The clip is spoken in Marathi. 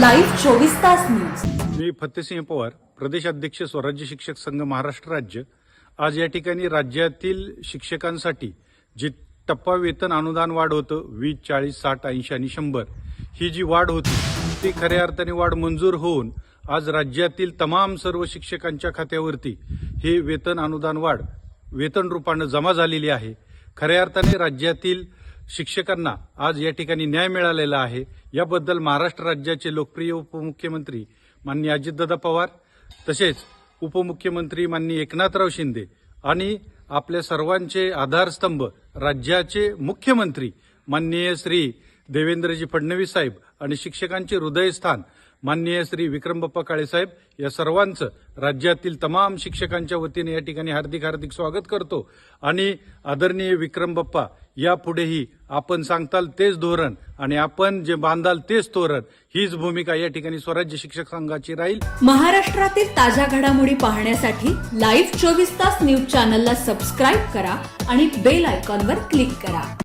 लाईव्ह चोवीस तास न्यूज मी फतेसिंह पवार प्रदेश अध्यक्ष स्वराज्य शिक्षक संघ महाराष्ट्र राज्य. आज या ठिकाणी राज्यातील शिक्षकांसाठी जी टप्पा वेतन अनुदान वाढ होतं वीस चाळीस साठ ऐंशी आणि शंभर ही जी वाढ होती ती खऱ्या अर्थाने वाढ मंजूर होऊन आज राज्यातील तमाम सर्व शिक्षकांच्या खात्यावरती हे वेतन अनुदान वाढ वेतन रूपानं जमा झालेली आहे. खऱ्या अर्थाने राज्यातील शिक्षकांना आज या ठिकाणी न्याय मिळालेला आहे. याबद्दल महाराष्ट्र राज्याचे लोकप्रिय उपमुख्यमंत्री माननीय अजितदादा पवार तसेच उपमुख्यमंत्री माननीय एकनाथराव शिंदे आणि आपल्या सर्वांचे आधारस्तंभ राज्याचे मुख्यमंत्री माननीय श्री देवेंद्रजी फडणवीस साहेब आणि शिक्षकांचे हृदयस्थान माननीय श्री विक्रम बाप्पा या सर्वांचं राज्यातील तमाम शिक्षकांच्या वतीने या ठिकाणी हार्दिक हार्दिक स्वागत करतो. आणि आदरणीय विक्रम बाप्पा यापुढेही आपण सांगताल तेच धोरण आणि आपण जे बांधाल तेच तोरण हीच भूमिका या ठिकाणी स्वराज्य शिक्षक संघाची राहील. महाराष्ट्रातील ताज्या घडामोडी पाहण्यासाठी लाईव्ह चोवीस तास न्यूज चॅनलला सबस्क्राईब करा आणि बेल आयकॉनवर क्लिक करा.